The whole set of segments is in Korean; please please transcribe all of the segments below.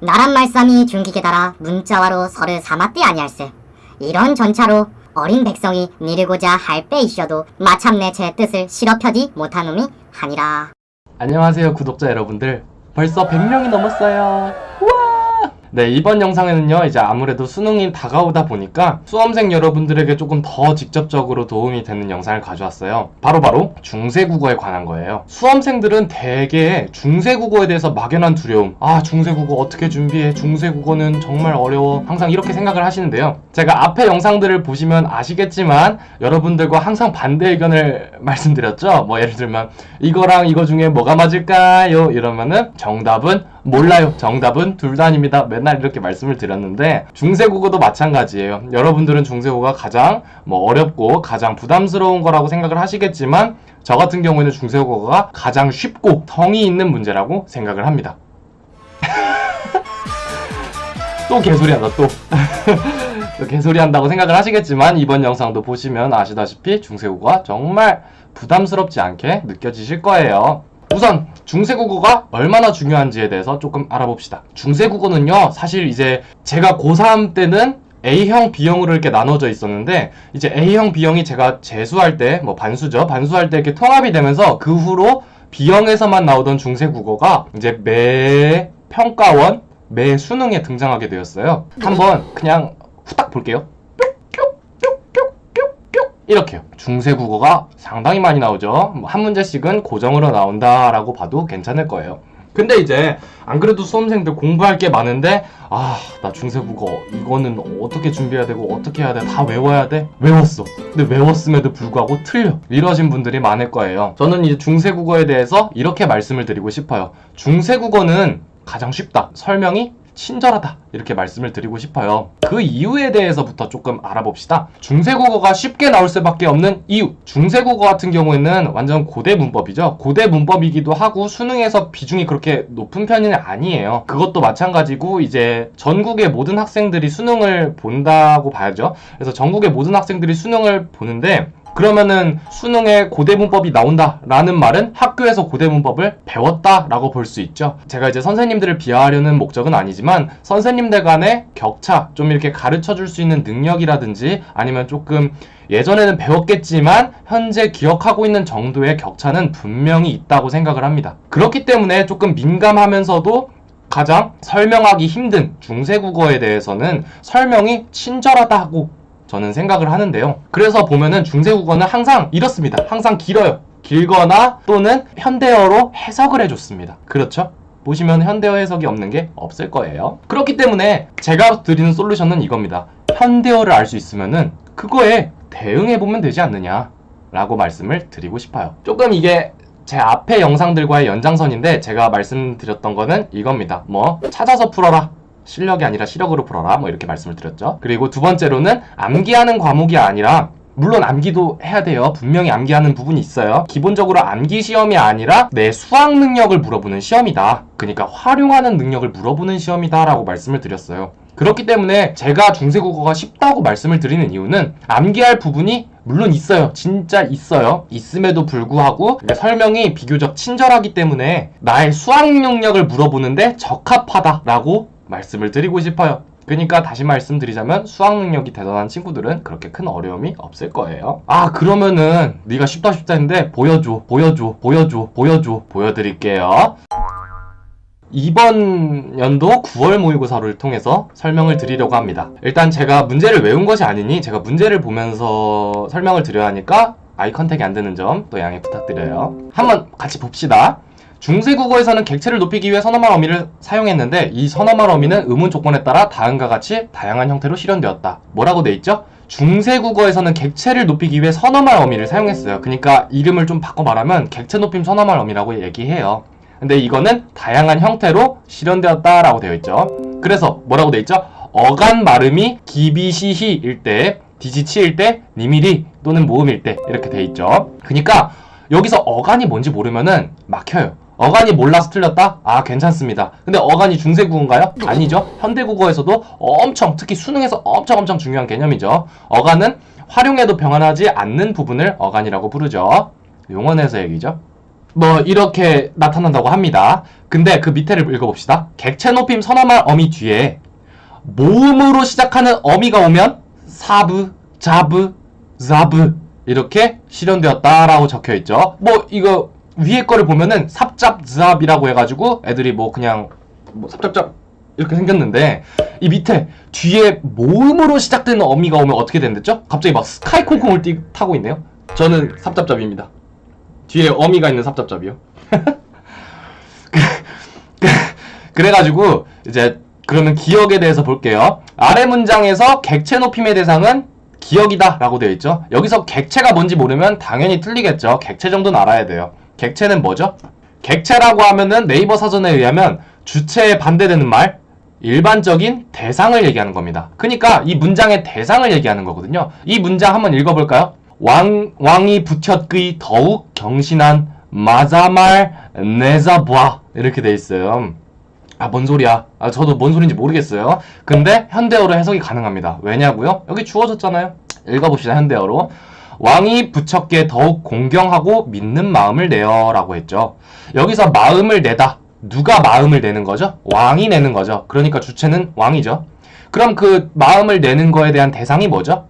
나란 말씀이 중기게 달아 문자와로 서를 삼았디 아니할세. 이런 전차로 어린 백성이 미르고자 할 빼이셔도 마참내 제 뜻을 실어 펴지 못한 놈이 하니라. 안녕하세요 구독자 여러분들 벌써 100명이 넘었어요 우와 네 이번 영상에는요 이제 아무래도 수능이 다가오다 보니까 수험생 여러분들에게 조금 더 직접적으로 도움이 되는 영상을 가져왔어요. 바로 바로 중세국어에 관한 거예요. 수험생들은 대개 중세국어에 대해서 막연한 두려움. 아 중세국어 어떻게 준비해? 중세국어는 정말 어려워. 항상 이렇게 생각을 하시는데요. 제가 앞에 영상들을 보시면 아시겠지만 여러분들과 항상 반대 의견을 말씀드렸죠? 뭐 예를 들면 이거랑 이거 중에 뭐가 맞을까요? 이러면은 정답은 몰라요. 정답은 둘다 아닙니다. 맨날 이렇게 말씀을 드렸는데 중세국어도 마찬가지예요. 여러분들은 중세국어가 가장 뭐 어렵고 가장 부담스러운 거라고 생각을 하시겠지만 저 같은 경우에는 중세국어가 가장 쉽고 성의 있는 문제라고 생각을 합니다. 또 개소리 한다 또. 또 개소리 한다고 생각을 하시겠지만 이번 영상도 보시면 아시다시피 중세국어가 정말 부담스럽지 않게 느껴지실 거예요. 우선 중세국어가 얼마나 중요한지에 대해서 조금 알아봅시다. 중세국어는요, 사실 이제 제가 고3 때는 A형, B형으로 이렇게 나눠져 있었는데, 이제 A형, B형이 제가 재수할 때, 뭐 반수죠. 반수할 때 이렇게 통합이 되면서 그 후로 B형에서만 나오던 중세국어가 이제 매 평가원, 매 수능에 등장하게 되었어요. 한번 그냥 후딱 볼게요. 이렇게요. 중세 국어가 상당히 많이 나오죠. 뭐한 문제씩은 고정으로 나온다라고 봐도 괜찮을 거예요. 근데 이제 안 그래도 수험생들 공부할 게 많은데 아 나 중세 국어 이거는 어떻게 준비해야 되고 어떻게 해야 돼? 다 외워야 돼? 외웠어. 근데 외웠음에도 불구하고 틀려. 이러신 분들이 많을 거예요. 저는 이제 중세 국어에 대해서 이렇게 말씀을 드리고 싶어요. 중세 국어는 가장 쉽다. 설명이 친절하다 이렇게 말씀을 드리고 싶어요. 그 이유에 대해서부터 조금 알아봅시다. 중세국어가 쉽게 나올 수밖에 없는 이유. 중세국어 같은 경우에는 완전 고대 문법이죠. 고대 문법이기도 하고 수능에서 비중이 그렇게 높은 편은 아니에요. 그것도 마찬가지고 이제 전국의 모든 학생들이 수능을 본다고 봐야죠. 그래서 전국의 모든 학생들이 수능을 보는데 그러면은 수능에 고대 문법이 나온다라는 말은 학교에서 고대 문법을 배웠다라고 볼 수 있죠. 제가 이제 선생님들을 비하하려는 목적은 아니지만 선생님들 간의 격차, 좀 이렇게 가르쳐 줄 수 있는 능력이라든지 아니면 조금 예전에는 배웠겠지만 현재 기억하고 있는 정도의 격차는 분명히 있다고 생각을 합니다. 그렇기 때문에 조금 민감하면서도 가장 설명하기 힘든 중세 국어에 대해서는 설명이 친절하다고 저는 생각을 하는데요. 그래서 보면은 중세국어는 항상 이렇습니다. 항상 길어요. 길거나 또는 현대어로 해석을 해줬습니다. 그렇죠? 보시면 현대어 해석이 없는 게 없을 거예요. 그렇기 때문에 제가 드리는 솔루션은 이겁니다. 현대어를 알 수 있으면은 그거에 대응해보면 되지 않느냐. 라고 말씀을 드리고 싶어요. 조금 이게 제 앞에 영상들과의 연장선인데 제가 말씀드렸던 거는 이겁니다. 뭐 찾아서 풀어라. 실력이 아니라 시력으로 풀어라. 뭐 이렇게 말씀을 드렸죠. 그리고 두 번째로는 암기하는 과목이 아니라 물론 암기도 해야 돼요. 분명히 암기하는 부분이 있어요. 기본적으로 암기 시험이 아니라 내 수학 능력을 물어보는 시험이다. 그러니까 활용하는 능력을 물어보는 시험이다라고 말씀을 드렸어요. 그렇기 때문에 제가 중세국어가 쉽다고 말씀을 드리는 이유는 암기할 부분이 물론 있어요. 진짜 있어요. 있음에도 불구하고 설명이 비교적 친절하기 때문에 나의 수학 능력을 물어보는데 적합하다라고 말씀을 드리고 싶어요. 그러니까 다시 말씀드리자면 수학 능력이 대단한 친구들은 그렇게 큰 어려움이 없을 거예요. 아 그러면은 네가 쉽다 쉽다 했는데 보여줘 보여줘 보여줘 보여줘 보여드릴게요. 이번 연도 9월 모의고사를 통해서 설명을 드리려고 합니다. 일단 제가 문제를 외운 것이 아니니 제가 문제를 보면서 설명을 드려야 하니까 아이 컨택이 안 되는 점 또 양해 부탁드려요. 한번 같이 봅시다. 중세 국어에서는 객체를 높이기 위해 선어말 어미를 사용했는데 이 선어말 어미는 의문 조건에 따라 다음과 같이 다양한 형태로 실현되었다. 뭐라고 돼 있죠? 중세 국어에서는 객체를 높이기 위해 선어말 어미를 사용했어요. 그러니까 이름을 좀 바꿔 말하면 객체 높임 선어말 어미라고 얘기해요. 근데 이거는 다양한 형태로 실현되었다라고 되어 있죠. 그래서 뭐라고 되어 있죠? 어간 마름이 기비시히일 때, 디지치일 때, 니미리 또는 모음일 때 이렇게 되어 있죠. 그러니까 여기서 어간이 뭔지 모르면은 막혀요. 어간이 몰라서 틀렸다? 아 괜찮습니다. 근데 어간이 중세국어인가요? 아니죠. 현대국어에서도 엄청 특히 수능에서 엄청 엄청 중요한 개념이죠. 어간은 활용해도 병환하지 않는 부분을 어간이라고 부르죠. 용언에서 얘기죠. 뭐 이렇게 나타난다고 합니다. 근데 그 밑에를 읽어봅시다. 객체 높임 선어말 어미 뒤에 모음으로 시작하는 어미가 오면 사브, 자브, 자브 이렇게 실현되었다라고 적혀 있죠. 뭐 이거 위에 거를 보면은 삽잡잡이라고 해가지고 애들이 뭐 그냥 뭐 삽잡잡 이렇게 생겼는데 이 밑에 뒤에 모음으로 시작되는 어미가 오면 어떻게 된댔죠? 갑자기 막 스카이콩콩을 띠, 타고 있네요. 저는 삽잡잡입니다. 뒤에 어미가 있는 삽잡잡이요. 그래가지고 이제 그러면 기억에 대해서 볼게요. 아래 문장에서 객체 높임의 대상은 기억이다 라고 되어 있죠. 여기서 객체가 뭔지 모르면 당연히 틀리겠죠. 객체 정도는 알아야 돼요. 객체는 뭐죠? 객체라고 하면은 네이버 사전에 의하면 주체에 반대되는 말, 일반적인 대상을 얘기하는 겁니다. 그러니까 이 문장의 대상을 얘기하는 거거든요. 이 문장 한번 읽어볼까요? 왕, 왕이 부켰의 더욱 경신한 마자말 내자봐 이렇게 돼 있어요. 아, 뭔 소리야. 아, 저도 뭔 소리인지 모르겠어요. 근데 현대어로 해석이 가능합니다. 왜냐고요? 여기 주어졌잖아요. 읽어봅시다, 현대어로. 왕이 부처께 더욱 공경하고 믿는 마음을 내어라고 했죠. 여기서 마음을 내다. 누가 마음을 내는 거죠? 왕이 내는 거죠. 그러니까 주체는 왕이죠. 그럼 그 마음을 내는 거에 대한 대상이 뭐죠?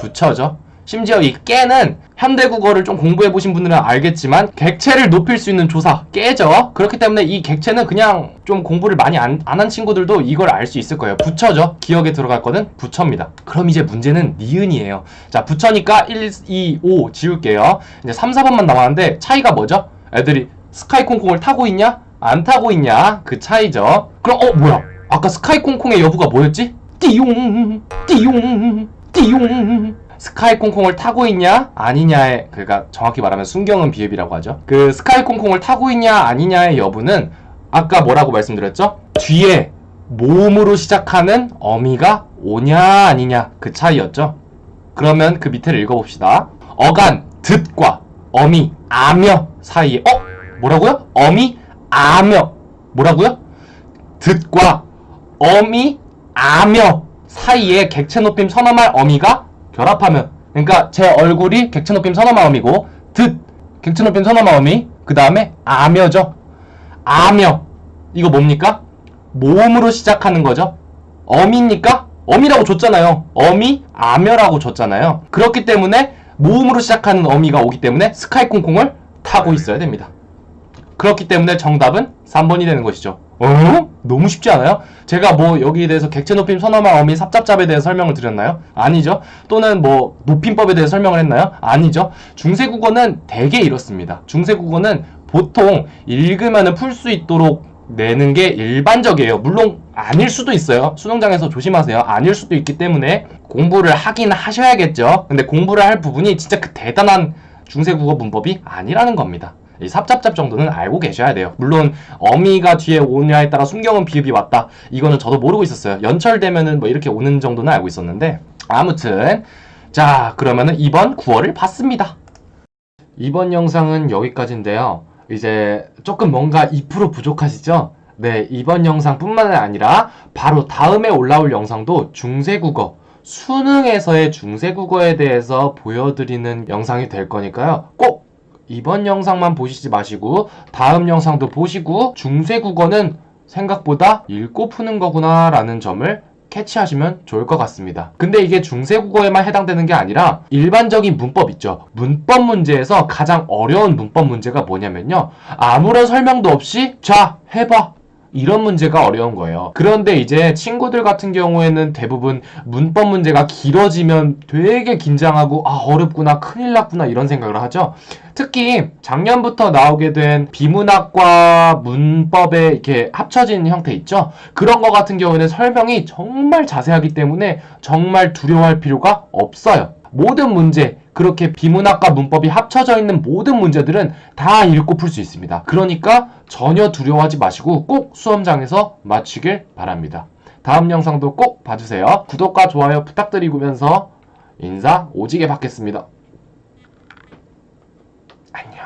부처죠. 심지어 이 깨는 현대 국어를 좀 공부해 보신 분들은 알겠지만 객체를 높일 수 있는 조사 깨죠. 그렇기 때문에 이 객체는 그냥 좀 공부를 많이 안 한 친구들도 이걸 알 수 있을 거예요. 부처죠. 기억에 들어갈 거는 부처입니다. 그럼 이제 문제는 니은이에요. 자, 부처니까 1, 2, 5 지울게요. 이제 3, 4번만 남았는데 차이가 뭐죠? 애들이 스카이콩콩을 타고 있냐? 안 타고 있냐? 그 차이죠. 그럼 어 뭐야? 아까 스카이콩콩의 여부가 뭐였지? 띠용 띠용 띠용 스카이 콩콩을 타고 있냐 아니냐의 그러니까 정확히 말하면 순경은 비읍이라고 하죠. 그 스카이 콩콩을 타고 있냐 아니냐의 여부는 아까 뭐라고 말씀드렸죠? 뒤에 모음으로 시작하는 어미가 오냐 아니냐 그 차이였죠. 그러면 그 밑에를 읽어봅시다. 어간 듣과 어미 아며 사이에 어 뭐라고요? 어미 아며 뭐라고요? 듣과 어미 아며 사이에 객체 높임 선어말 어미가 결합하면. 그러니까 제 얼굴이 객체 높임 선어말 어미고 듣 객체 높임 선어말 어미 그 다음에 아며죠. 아며 이거 뭡니까? 모음으로 시작하는 거죠. 어미니까? 어미라고 줬잖아요. 어미 아며라고 줬잖아요. 그렇기 때문에 모음으로 시작하는 어미가 오기 때문에 스카이 콩콩을 타고 있어야 됩니다. 그렇기 때문에 정답은 3번이 되는 것이죠. 어? 너무 쉽지 않아요? 제가 뭐 여기에 대해서 객체 높임 선어말 어미 삽잡잡에 대해 설명을 드렸나요? 아니죠. 또는 뭐 높임법에 대해 설명을 했나요? 아니죠. 중세 국어는 대개 이렇습니다. 중세 국어는 보통 읽으면 풀 수 있도록 내는 게 일반적이에요. 물론 아닐 수도 있어요. 수능장에서 조심하세요. 아닐 수도 있기 때문에 공부를 하긴 하셔야겠죠. 근데 공부를 할 부분이 진짜 그 대단한 중세 국어 문법이 아니라는 겁니다. 이 삽잡잡 정도는 알고 계셔야 돼요. 물론 어미가 뒤에 오냐에 따라 순경은 비읍이 왔다. 이거는 저도 모르고 있었어요. 연철되면은 뭐 이렇게 오는 정도는 알고 있었는데 아무튼 자 그러면은 이번 9월을 봤습니다. 이번 영상은 여기까지인데요. 이제 조금 뭔가 2% 부족하시죠? 네, 이번 영상뿐만 아니라 바로 다음에 올라올 영상도 중세국어 수능에서의 중세국어에 대해서 보여드리는 영상이 될 거니까요. 꼭 이번 영상만 보시지 마시고 다음 영상도 보시고 중세 국어는 생각보다 읽고 푸는 거구나 라는 점을 캐치하시면 좋을 것 같습니다. 근데 이게 중세국어에만 해당되는 게 아니라 일반적인 문법 있죠. 문법 문제에서 가장 어려운 문법 문제가 뭐냐면요. 아무런 설명도 없이 자, 해봐. 이런 문제가 어려운 거예요. 그런데 이제 친구들 같은 경우에는 대부분 문법 문제가 길어지면 되게 긴장하고 아 어렵구나 큰일 났구나 이런 생각을 하죠. 특히 작년부터 나오게 된 비문학과 문법에 이렇게 합쳐진 형태 있죠. 그런 거 같은 경우에는 설명이 정말 자세하기 때문에 정말 두려워할 필요가 없어요. 모든 문제 그렇게 비문학과 문법이 합쳐져 있는 모든 문제들은 다 읽고 풀 수 있습니다. 그러니까 전혀 두려워하지 마시고 꼭 수험장에서 마치길 바랍니다. 다음 영상도 꼭 봐주세요. 구독과 좋아요 부탁드리면서 인사 오지게 받겠습니다. 안녕.